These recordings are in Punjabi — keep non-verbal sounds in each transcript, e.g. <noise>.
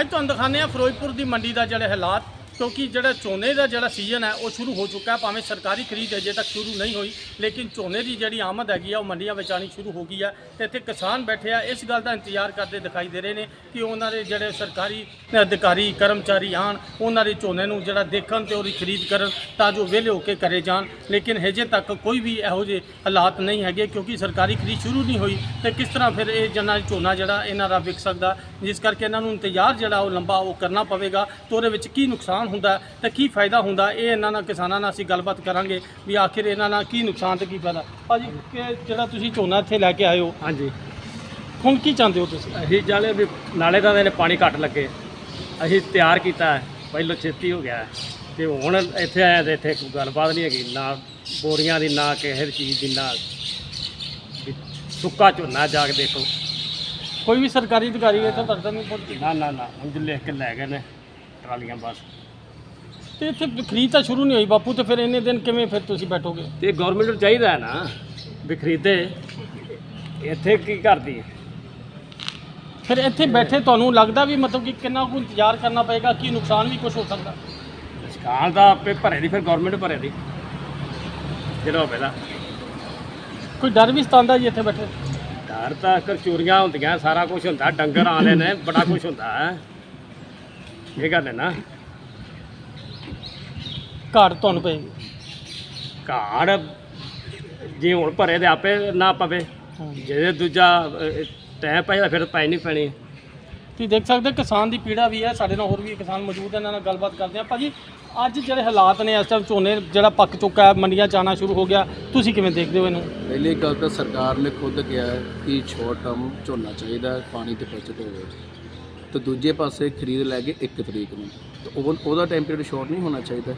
ਅੱਜ ਤੁਹਾਨੂੰ ਦਿਖਾਉਂਦੇ ਆ ਫਿਰੋਜ਼ਪੁਰ ਦੀ ਮੰਡੀ ਦਾ ਜਿਹੜੇ ਹਾਲਾਤ, ਕਿਉਂਕਿ ਜਿਹੜਾ ਝੋਨੇ ਦਾ ਜਿਹੜਾ ਸੀਜ਼ਨ ਹੈ, ਉਹ ਸ਼ੁਰੂ ਹੋ ਚੁੱਕਾ ਭਾਵੇਂ ਸਰਕਾਰੀ ਖਰੀਦ ਅਜੇ ਤੱਕ ਸ਼ੁਰੂ ਨਹੀਂ ਹੋਈ, ਲੇਕਿਨ ਝੋਨੇ ਦੀ ਜਿਹੜੀ ਆਮਦ ਹੈਗੀ ਆ, ਉਹ ਮੰਡੀਆਂ ਵਿੱਚ ਆਣੀ ਸ਼ੁਰੂ ਹੋ ਗਈ ਹੈ ਤੇ ਇੱਥੇ ਕਿਸਾਨ ਬੈਠੇ ਆ, ਇਸ ਗੱਲ ਦਾ ਇੰਤਜ਼ਾਰ ਕਰਦੇ ਦਿਖਾਈ ਦੇ ਰਹੇ ਨੇ ਕਿ ਉਹਨਾਂ ਦੇ ਜਿਹੜੇ ਸਰਕਾਰੀ ਅਧਿਕਾਰੀ, ਕਰਮਚਾਰੀ ਆਣ ਉਹਨਾਂ ਦੇ ਝੋਨੇ ਨੂੰ ਜਿਹੜਾ ਦੇਖਣ ਤੇ ਉਹਦੀ ਖਰੀਦ ਕਰਨ ਤਾਂ ਜੋ ਵਿਹਲੇ ਹੋ ਕੇ ਕਰੇ ਜਾਣ, ਲੇਕਿਨ ਹਜੇ ਤੱਕ ਕੋਈ ਵੀ ਇਹੋ ਜਿਹੇ ਹਾਲਾਤ ਨਹੀਂ ਹੈਗੇ, ਕਿਉਂਕਿ ਸਰਕਾਰੀ ਖਰੀਦ ਸ਼ੁਰੂ ਨਹੀਂ ਹੋਈ ਤੇ ਕਿਸ ਤਰ੍ਹਾਂ ਫਿਰ ਇਹ ਜਨਾਂ ਝੋਨਾ ਜਿਹੜਾ, ਇਹਨਾਂ ਦਾ ਵਿਕ ਸਕਦਾ ਜਿਸ ਕਰਕੇ ਇਹਨਾਂ ਨੂੰ ਇੰਤਜ਼ਾਰ ਜਿਹੜਾ ਉਹ ਲੰਬਾ ਉਹ ਕਰਨਾ ਪਵੇਗਾ ਤੇ ਉਹਦੇ ਵਿੱਚ ਕੀ ਨੁਕਸਾਨ ਹੁੰਦਾ ਤੇ ਕੀ ਫਾਇਦਾ ਹੁੰਦਾ ਇਹ ਇਹਨਾਂ ਨਾਲ ਕਿਸਾਨਾਂ ਨਾਲ ਅਸੀਂ ਗੱਲਬਾਤ ਕਰਾਂਗੇ ਵੀ ਆਖਿਰ ਇਹਨਾਂ ਨਾਲ ਕੀ ਨੁਕਸਾਨ ਤੇ ਕੀ ਫਾਇਦਾ। ਭਾਜੀ ਕਿ ਜਿਹੜਾ ਤੁਸੀਂ ਝੋਨਾ ਇੱਥੇ ਲੈ ਕੇ ਆਏ ਹੋ ਹਾਂਜੀ। ਹੁਣ ਕੀ ਚਾਹੁੰਦੇ ਹੋ ਤੁਸੀਂ? ਅਸੀਂ ਚਾਲੇ ਵੀ ਨਾਲੇ ਦਾ ਇਹਨੇ ਪਾਣੀ ਘੱਟ ਲੱਗੇ। ਅਸੀਂ ਤਿਆਰ ਕੀਤਾ ਹੈ ਪਹਿਲਾਂ ਛੇਤੀ ਹੋ ਗਿਆ ਹੈ। ਤੇ ਹੁਣ ਇੱਥੇ ਆਇਆ ਤੇ ਇੱਥੇ ਕੋਈ ਗੱਲਬਾਤ ਨਹੀਂ ਹੈਗੀ ਨਾ ਬੋਰੀਆਂ ਦੀ ਨਾ ਕਿਸੇ ਚੀਜ਼ ਦੀ ਨਾ ਸੁੱਕਾ ਝੋਨਾ ਜਾ ਕੇ ਦੇਖੋ। ਕੋਈ ਵੀ ਸਰਕਾਰੀ ਅਧਿਕਾਰੀ ਇੱਥੇ ਤੱਕ ਨਹੀਂ ਪਹੁੰਚੀ ਨਾ ਨਾ ਨਾ ਹੁਣ ਲਿਖ ਕੇ ਲੈ ਗਏ ਨੇ ਟਰਾਲੀਆਂ ਬਸ। ਤੇ ਇੱਥੇ ਖਰੀਦ ਤਾਂ ਸ਼ੁਰੂ ਨਹੀਂ ਹੋਈ ਬਾਪੂ ਤੇ ਫਿਰ ਇੰਨੇ ਦਿਨ ਕਿਵੇਂ ਫਿਰ ਤੁਸੀਂ ਬੈਠੋਗੇ? ਤੇ ਗਵਰਨਮੈਂਟ ਨੂੰ ਚਾਹੀਦਾ ਹੈ ਨਾ ਵੀ ਖਰੀਦੇ। ਇੱਥੇ ਕੀ ਕਰਦੀ ਹੈ? ਫਿਰ ਇੱਥੇ ਬੈਠੇ ਤੁਹਾਨੂੰ ਲੱਗਦਾ ਵੀ ਮਤਲਬ ਕਿ ਕਿੰਨਾ ਕੁ ਇੰਤਜ਼ਾਰ ਕਰਨਾ ਪਏਗਾ ਕੀ ਨੁਕਸਾਨ ਵੀ ਕੁਝ ਹੋ ਸਕਦਾ? ਸਕਾਲ ਦਾ ਆਪੇ ਭਰੇ ਦੀ ਫਿਰ ਗਵਰਨਮੈਂਟ ਭਰੇ ਦੀ। ਜਿਹੜਾ ਹੋਵੇ ਦਾ ਕੋਈ ਡਰ ਵੀ ਸਤਾਉਂਦਾ ਜੀ ਇੱਥੇ ਬੈਠੇ? ਘਰ ਤਾਂ ਕਰ ਚੋਰੀਆਂ ਹੁੰਦੀਆਂ ਸਾਰਾ ਕੁਝ ਹੁੰਦਾ ਡੰਗਰ ਆਲੇ ਨੇ ਬੜਾ ਕੁਝ ਹੁੰਦਾ ਹੈ। ਇਹ ਗੱਲ ਹੈ ਨਾ। ਘਾਟ ਤੁਹਾਨੂੰ ਪਏਗੀ। ਘਾੜ ਜੇ ਹੁਣ ਭਰੇ ਦੇ ਆਪੇ ਨਾ ਪਵੇ ਜੇ ਦੂਜਾ ਟਾਈਮ ਪਏ ਤਾਂ ਫਿਰ ਪੈ ਨਹੀਂ ਪੈਣੀ। ਤੁਸੀਂ ਦੇਖ ਸਕਦੇ ਹੋ ਕਿਸਾਨ ਦੀ ਪੀੜਾ ਵੀ ਹੈ ਸਾਡੇ ਨਾਲ ਹੋਰ ਵੀ ਕਿਸਾਨ ਮੌਜੂਦ ਹੈ ਇਹਨਾਂ ਨਾਲ ਗੱਲਬਾਤ ਕਰਦੇ ਆ ਭਾਜੀ ਅੱਜ ਜਿਹੜੇ ਹਾਲਾਤ ਨੇ ਇਸ ਟਾਈਮ ਝੋਨੇ ਜਿਹੜਾ ਪੱਕ ਚੁੱਕਾ ਹੈ ਮੰਡੀਆਂ ਚ ਆਉਣਾ ਸ਼ੁਰੂ ਹੋ ਗਿਆ ਤੁਸੀਂ ਕਿਵੇਂ ਦੇਖਦੇ ਹੋ ਇਹਨੂੰ? ਪਹਿਲੀ ਗੱਲ ਤਾਂ ਸਰਕਾਰ ਨੇ ਖੁਦ ਕਿਹਾ ਹੈ ਕਿ ਸ਼ੋਰਟ ਟਰਮ ਝੋਨਾ ਚਾਹੀਦਾ ਹੈ, ਪਾਣੀ ਤੇ ਬਚਤ ਹੋਵੇ। ਤੇ ਦੂਜੇ ਪਾਸੇ ਖਰੀਦ ਲੈ ਕੇ 1 ਤਰੀਕ ਨੂੰ ਤੇ ਉਹ ਉਹਦਾ ਟਾਈਮ ਪੀਰੀਅਡ ਸ਼ੋਰਟ ਨਹੀਂ ਹੋਣਾ ਚਾਹੀਦਾ।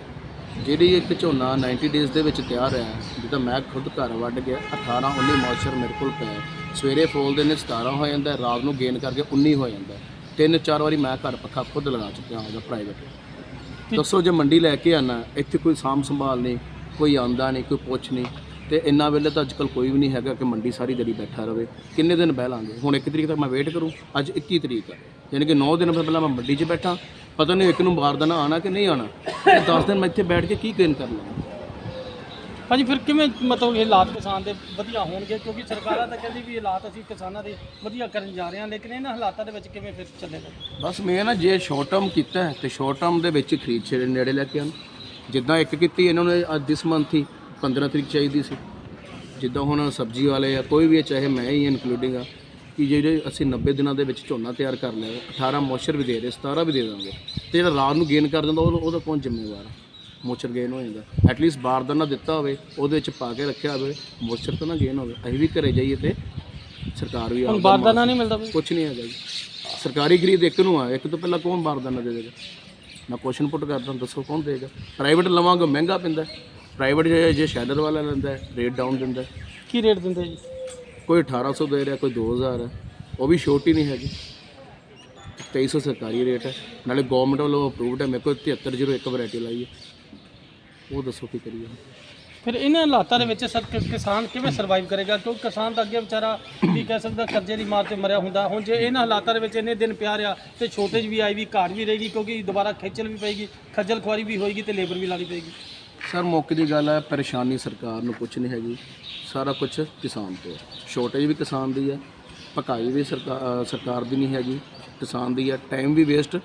ਜਿਹੜੀ ਇੱਕ ਝੋਨਾ 90 ਡੇਜ਼ ਦੇ ਵਿੱਚ ਤਿਆਰ ਹੈ ਜਿੱਦਾਂ ਮੈਂ ਖੁਦ ਘਰ ਵੱਢ ਗਿਆ 18 19 ਮੌਚਰ ਮੇਰੇ ਕੋਲ ਪਿਆ। ਸਵੇਰੇ ਫੋਲਦੇ ਨੇ 17 ਹੋ ਜਾਂਦਾ ਰਾਤ ਨੂੰ ਗੇਨ ਕਰਕੇ 19 ਹੋ ਜਾਂਦਾ। ਤਿੰਨ ਚਾਰ ਵਾਰੀ ਮੈਂ ਘਰ ਪੱਖਾ ਖੁਦ ਲਗਾ ਚੁੱਕਿਆ ਹਾਂ ਪ੍ਰਾਈਵੇਟ ਦੱਸੋ ਜੇ ਮੰਡੀ ਲੈ ਕੇ ਆਣਾ ਇੱਥੇ ਕੋਈ ਸਾਂਭ ਸੰਭਾਲ ਨਹੀਂ ਕੋਈ ਆਂਦਾ ਨਹੀਂ ਕੋਈ ਪੁੱਛ ਨਹੀਂ ਤੇ ਇੰਨਾ ਵੇਲੇ ਤਾਂ ਅੱਜਕੱਲ ਕੋਈ ਵੀ ਨਹੀਂ ਹੈਗਾ ਕਿ ਮੰਡੀ ਸਾਰੀ ਦਿਹਾੜੀ ਬੈਠਾ ਰਵੇ ਕਿੰਨੇ ਦਿਨ ਬਹਿ ਲਾਂਗੇ ਹੁਣ 1 ਤਰੀਕ ਤੱਕ ਮੈਂ ਵੇਟ ਕਰੂੰ ਅੱਜ 21 ਤਰੀਕ ਹੈ ਯਾਨੀ ਕਿ 9 ਦਿਨ ਪਹਿਲਾਂ ਮੈਂ ਮੰਡੀ 'ਚ ਬੈਠਾ ਪਤਾ ਨਹੀਂ ਇੱਕ ਨੂੰ ਬਾਰਦਾਨਾ ਆਣਾ ਕਿ ਨਹੀਂ ਆਣਾ। ਤੇ 10 ਦਿਨ ਮੈਂ ਇੱਥੇ ਬੈਠ ਕੇ ਕੀ ਗੇਨ ਕਰ ਲਵਾਂ? ਭਾਜੀ ਫਿਰ ਕਿਵੇਂ ਮਤਲਬ ਇਹ ਹਾਲਾਤ ਕਿਸਾਨ ਦੇ ਵਧੀਆ ਹੋਣਗੇ? ਕਿਉਂਕਿ ਸਰਕਾਰਾਂ ਤਾਂ ਕਹਿੰਦੀ ਵੀ ਹਾਲਾਤ ਅਸੀਂ ਕਿਸਾਨਾਂ ਦੇ ਵਧੀਆ ਕਰਨ ਜਾ ਰਹੇ ਹਾਂ ਲੇਕਿਨ ਇਹਨਾਂ ਹਾਲਾਤਾਂ ਦੇ ਵਿੱਚ ਕਿਵੇਂ ਫਿਰ ਚੱਲੇਗਾ ਬਸ ਮੈਂ ਨਾ ਜੇ ਸ਼ਾਰਟ ਟਰਮ ਕੀਤਾ ਹੈ ਤੇ ਸ਼ਾਰਟ ਟਰਮ ਦੇ ਵਿੱਚ ਖਰੀਦ ਛੇੜੇ ਨੇੜੇ ਲੈ ਕੇ ਆਉਣ। ਜਿੱਦਾਂ ਇੱਕ ਕੀਤੀ ਇਹਨਾਂ ਨੇ ਅੱਜ ਦਿਸ ਮੰਥ ਹੀ 15 ਤਰੀਕ ਚਾਹੀਦੀ ਸੀ। ਜਿੱਦਾਂ ਹੁਣ ਸਬਜ਼ੀ ਵਾਲੇ ਆ ਕੋਈ ਵੀ ਹੈ, ਚਾਹੇ ਮੈਂ ਹੀ ਇਨਕਲੂਡਿੰਗ ਆ। ਕਿ ਜਿਹੜੇ ਅਸੀਂ 90 ਦਿਨਾਂ ਦੇ ਵਿੱਚ ਝੋਨਾ ਤਿਆਰ ਕਰ ਲਿਆ 18 ਮੋਇਸਚਰ ਵੀ ਦੇ ਰਹੇ 17 ਵੀ ਦੇ ਦਾਂਗੇ। ਤੇ ਜਿਹੜਾ ਰਾਤ ਨੂੰ ਗੇਨ ਕਰ ਦਿੰਦਾ ਉਹ ਉਹਦਾ ਕੌਣ ਜ਼ਿੰਮੇਵਾਰ ਆ ਮੋਇਸਚਰ ਗੇਨ ਹੋ ਜਾਂਦਾ। ਐਟਲੀਸਟ ਬਾਰਦਾਨਾ ਦਿੱਤਾ ਹੋਵੇ ਉਹਦੇ ਵਿੱਚ ਪਾ ਕੇ ਰੱਖਿਆ ਹੋਵੇ ਮੋਇਸਚਰ ਤਾਂ ਨਾ ਗੇਨ ਹੋਵੇ। ਅਸੀਂ ਵੀ ਘਰੇ ਜਾਈਏ ਤੇ ਸਰਕਾਰ ਵੀ ਹੁਣ ਬਾਰਦਾਨਾ ਨਹੀਂ ਮਿਲਦਾ ਕੁਛ ਨਹੀਂ ਹੈਗਾ ਜੀ। ਸਰਕਾਰੀ ਖਰੀਦ ਇੱਕ ਨੂੰ ਆ ਇੱਕ ਤੋਂ ਪਹਿਲਾਂ ਕੌਣ ਬਾਰਦਾਨਾ ਦੇ ਦੇਗਾ? ਮੈਂ ਕੁਐਸਚਨ ਪੁੱਟ ਕਰਦਾ ਦੱਸੋ ਕੌਣ ਦੇਗਾ? ਪ੍ਰਾਈਵੇਟ ਲਵਾਂਗੇ ਮਹਿੰਗਾ ਪੈਂਦਾ। ਪ੍ਰਾਈਵੇਟ ਜੇ ਸ਼ੈਡਰ ਵਾਲਾ ਲੈਂਦਾ ਹੈ, ਰੇਟ ਡਾਊਨ ਦਿੰਦਾ ਹੈ। ਕੀ ਰੇਟ ਦਿੰਦੇ ਜੀ? ਕੋਈ 1800 ਦੇ ਰਿਹਾ, ਕੋਈ 2000 ਹੈ। ਉਹ ਵੀ ਛੋਟੀ ਨਹੀਂ ਹੈਗੀ। 2300 ਸਰਕਾਰੀ ਰੇਟ ਹੈ। ਨਾਲੇ ਗਵਰਨਮੈਂਟ ਵੱਲੋਂ ਅਪਰੂਵਡ ਹੈ। ਮੇਰੇ ਕੋਲ 7301 ਵੈਰਾਈਟੀ ਲਾਈ ਹੈ। ਉਹ ਦੱਸੋ ਕੀ ਕਰੀਏ ਫਿਰ ਇਹਨਾਂ ਹਾਲਾਤਾਂ ਦੇ ਵਿੱਚ ਸਰ ਕਿਸਾਨ ਕਿਵੇਂ ਸਰਵਾਈਵ ਕਰੇਗਾ? ਕਿਉਂਕਿ ਕਿਸਾਨ ਤਾਂ ਅੱਗੇ ਵਿਚਾਰਾ ਕੀ ਕਹਿ ਸਕਦਾ ਕਰਜ਼ੇ ਦੀ ਮਾਰ ਤੇ ਮਰਿਆ ਹੁੰਦਾ। ਹੁਣ ਜੇ ਇਹਨਾਂ ਹਾਲਾਤਾਂ ਦੇ ਵਿੱਚ ਇੰਨੇ ਦਿਨ ਪਿਆ ਰਿਹਾ ਤੇ ਛੋਟੇਜ ਵੀ ਆਈ ਵੀ ਘਾਟ ਵੀ ਰਹੇਗੀ, ਕਿਉਂਕਿ ਦੁਬਾਰਾ ਖੇਚਲ ਵੀ ਪਏਗੀ, ਖੱਜਲ ਖੁਆਰੀ ਵੀ ਹੋਏਗੀ ਤੇ ਲੇਬਰ ਵੀ ਲਾਣੀ ਪਏਗੀ। ਸਰ, ਮੌਕੇ ਦੀ ਗੱਲ ਹੈ, ਪਰੇਸ਼ਾਨੀ ਸਰਕਾਰ ਨੂੰ ਕੁਝ ਨਹੀਂ ਹੈਗੀ। ਸਾਰਾ ਕੁਝ ਕਿਸਾਨ ਤੇ ਹੈ। ਸ਼ੋਰਟੇਜ ਵੀ ਕਿਸਾਨ ਦੀ ਹੈ ਪਕਾਈ ਵੀ ਸਰਕਾਰ ਸਰਕਾਰ ਦੀ ਨਹੀਂ ਹੈਗੀ। ਕਿਸਾਨ ਦੀ ਹੈ, ਟਾਈਮ ਵੀ ਵੇਸਟ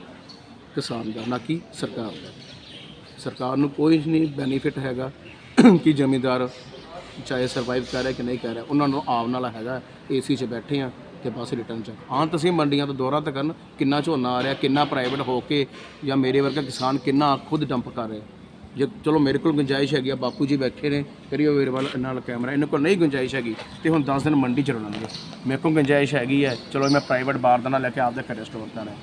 ਕਿਸਾਨ ਦਾ, ਨਾ ਕਿ ਸਰਕਾਰ ਦਾ। ਸਰਕਾਰ ਨੂੰ ਕੋਈ ਨਹੀਂ ਬੈਨੀਫਿਟ ਹੈਗਾ <clears throat> ਕਿ ਜ਼ਮੀਂਦਾਰ ਚਾਹੇ ਸਰਵਾਈਵ ਕਰ ਰਿਹਾ ਕਿ ਨਹੀਂ ਕਰ ਰਿਹਾ, ਉਹਨਾਂ ਨੂੰ ਆਉਣ ਵਾਲਾ ਹੈਗਾ ਏਸੀ 'ਚ ਬੈਠੇ ਆ ਤੇ ਬਸ ਰਿਟਰਨ 'ਚ। ਹਾਂ, ਤੁਸੀਂ ਮੰਡੀਆਂ ਤੋਂ ਦੌਰਾ ਤਾਂ ਕਰਨ, ਕਿੰਨਾ ਝੋਨਾ ਆ ਰਿਹਾ, ਕਿੰਨਾ ਪ੍ਰਾਈਵੇਟ ਹੋ ਕੇ ਜਾਂ ਮੇਰੇ ਵਰਗਾ ਕਿਸਾਨ ਕਿੰਨਾ ਖੁਦ ਡੰਪ ਕਰ ਰਿਹਾ। ਜੇ ਚਲੋ ਮੇਰੇ ਕੋਲ ਗੁੰਜਾਇਸ਼ ਹੈਗੀ ਆ, ਬਾਪੂ ਜੀ ਬੈਠੇ ਨੇ, ਕਰਿਓ ਮੇਰੇ ਵੱਲ ਨਾਲ ਕੈਮਰਾ ਇਹਨਾਂ ਕੋਲ ਨਹੀਂ ਗੁੰਜਾਇਸ਼ ਹੈਗੀ, ਤੇ ਹੁਣ 10 ਦਿਨ ਮੰਡੀ ਚ ਰਹਿਣਗੇ ਮੇਰੇ ਕੋਲ ਗੁੰਜਾਇਸ਼ ਹੈਗੀ ਹੈ ਚਲੋ ਮੈਂ ਪ੍ਰਾਈਵੇਟ ਬਾਰ ਬਾਰਦਾਨਾ ਲੈ ਕੇ ਆਪਦੇ ਘਰੇ ਸਟੋਰ ਕਰਾਂ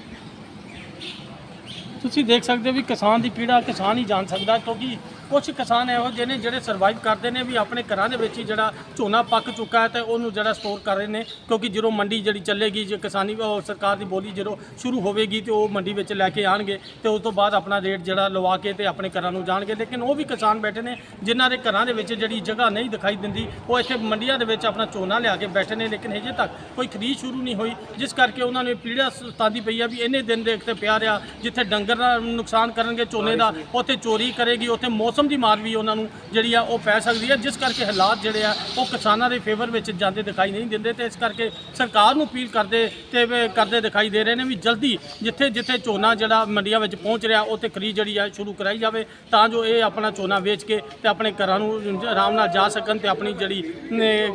ਤੁਸੀਂ ਦੇਖ ਸਕਦੇ ਹੋ ਵੀ ਕਿਸਾਨ ਦੀ ਪੀੜਾ ਕਿਸਾਨ ਹੀ ਜਾਣ ਸਕਦਾ, ਕਿਉਂਕਿ ਕੁਝ ਕਿਸਾਨ ਇਹੋ ਜਿਹੇ ਨੇ ਜਿਹੜੇ ਸਰਵਾਈਵ ਕਰਦੇ ਨੇ ਵੀ ਆਪਣੇ ਘਰਾਂ ਦੇ ਵਿੱਚ ਹੀ ਜਿਹੜਾ ਝੋਨਾ ਪੱਕ ਚੁੱਕਾ ਹੈ ਤੇ ਉਹਨੂੰ ਜਿਹੜਾ ਸਟੋਰ ਕਰ ਰਹੇ ਨੇ, ਕਿਉਂਕਿ ਜਦੋਂ ਮੰਡੀ ਜਿਹੜੀ ਚੱਲੇਗੀ, ਜੇ ਕਿਸਾਨੀ ਉਹ ਸਰਕਾਰ ਦੀ ਬੋਲੀ ਜਦੋਂ ਸ਼ੁਰੂ ਹੋਵੇਗੀ ਤੇ ਉਹ ਮੰਡੀ ਵਿੱਚ ਲੈ ਕੇ ਆਣਗੇ ਤੇ ਉਸ ਤੋਂ ਬਾਅਦ ਆਪਣਾ ਰੇਟ ਜਿਹੜਾ ਲਵਾ ਕੇ ਤੇ ਆਪਣੇ ਘਰਾਂ ਨੂੰ ਜਾਣਗੇ। ਲੇਕਿਨ ਉਹ ਵੀ ਕਿਸਾਨ ਬੈਠੇ ਨੇ ਜਿਨ੍ਹਾਂ ਦੇ ਘਰਾਂ ਦੇ ਵਿੱਚ ਜਿਹੜੀ ਜਗ੍ਹਾ ਨਹੀਂ ਦਿਖਾਈ ਦਿੰਦੀ, ਉਹ ਇੱਥੇ ਮੰਡੀਆਂ ਦੇ ਵਿੱਚ ਆਪਣਾ ਝੋਨਾ ਲਿਆ ਕੇ ਬੈਠੇ ਨੇ। ਲੇਕਿਨ ਹਜੇ ਤੱਕ ਕੋਈ ਖਰੀਦ ਸ਼ੁਰੂ ਨਹੀਂ ਹੋਈ, ਜਿਸ ਕਰਕੇ ਉਹਨਾਂ ਨੂੰ ਇਹ ਪੀੜਾ ਸਤਾਂਦੀ ਪਈ ਆ ਵੀ ਇੰਨੇ ਦਿਨ ਦੇ ਉੱਤੇ ਪਿਆ ਰਿਹਾ, ਜਿੱਥੇ ਡੰਗਰ ਦਾ ਨੁਕਸਾਨ ਕਰਨਗੇ, ਝੋਨੇ ਦਾ, ਉੱਥੇ ਚੋਰੀ ਕਰੇਗੀ, ਉੱਥੇ ਮੌਸਮ ਮੌਸਮ ਦੀ ਮਾਰ ਵੀ ਉਹਨਾਂ ਨੂੰ ਜਿਹੜੀ ਆ ਉਹ ਪੈ ਸਕਦੀ ਹੈ ਜਿਸ ਕਰਕੇ ਹਾਲਾਤ ਜਿਹੜੇ ਆ, ਉਹ ਕਿਸਾਨਾਂ ਦੇ ਫੇਵਰ ਵਿੱਚ ਜਾਂਦੇ ਦਿਖਾਈ ਨਹੀਂ ਦਿੰਦੇ ਤੇ ਇਸ ਕਰਕੇ ਸਰਕਾਰ ਨੂੰ ਅਪੀਲ ਕਰਦੇ ਤੇ ਕਰਦੇ ਦਿਖਾਈ ਦੇ ਰਹੇ ਨੇ ਵੀ ਜਲਦੀ ਜਿੱਥੇ ਜਿੱਥੇ ਝੋਨਾ ਜਿਹੜਾ ਮੰਡੀਆਂ ਵਿੱਚ ਪਹੁੰਚ ਰਿਹਾ, ਉੱਥੇ ਖਰੀਦ ਜਿਹੜੀ ਆ ਸ਼ੁਰੂ ਕਰਾਈ ਜਾਵੇ ਤਾਂ ਜੋ ਇਹ ਆਪਣਾ ਝੋਨਾ ਵੇਚ ਕੇ ਤੇ ਆਪਣੇ ਘਰਾਂ ਨੂੰ ਆਰਾਮ ਨਾਲ ਜਾ ਸਕਣ ਤੇ ਆਪਣੀ ਜਿਹੜੀ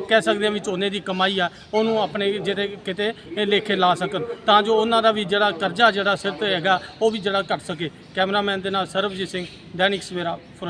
ਕਹਿ ਸਕਦੇ ਆ ਵੀ ਝੋਨੇ ਦੀ ਕਮਾਈ ਆ, ਉਹਨੂੰ ਆਪਣੇ ਜਿਹੜੇ ਕਿਤੇ ਲੇਖੇ ਲਾ ਸਕਣ। ਤਾਂ ਜੋ ਉਹਨਾਂ ਦਾ ਵੀ ਜਿਹੜਾ ਕਰਜ਼ਾ ਜਿਹੜਾ ਸਿਰ ਤੇ ਹੈਗਾ, ਉਹ ਵੀ ਜਿਹੜਾ ਘਟ ਸਕੇ। ਕੈਮਰਾਮੈਨ ਦੇ ਨਾਲ ਸਰਬਜੀਤ ਸਿੰਘ, ਦੈਨਿਕ ਸਵੇਰਾ ਫਿਰੋਜ਼ਪੁਰ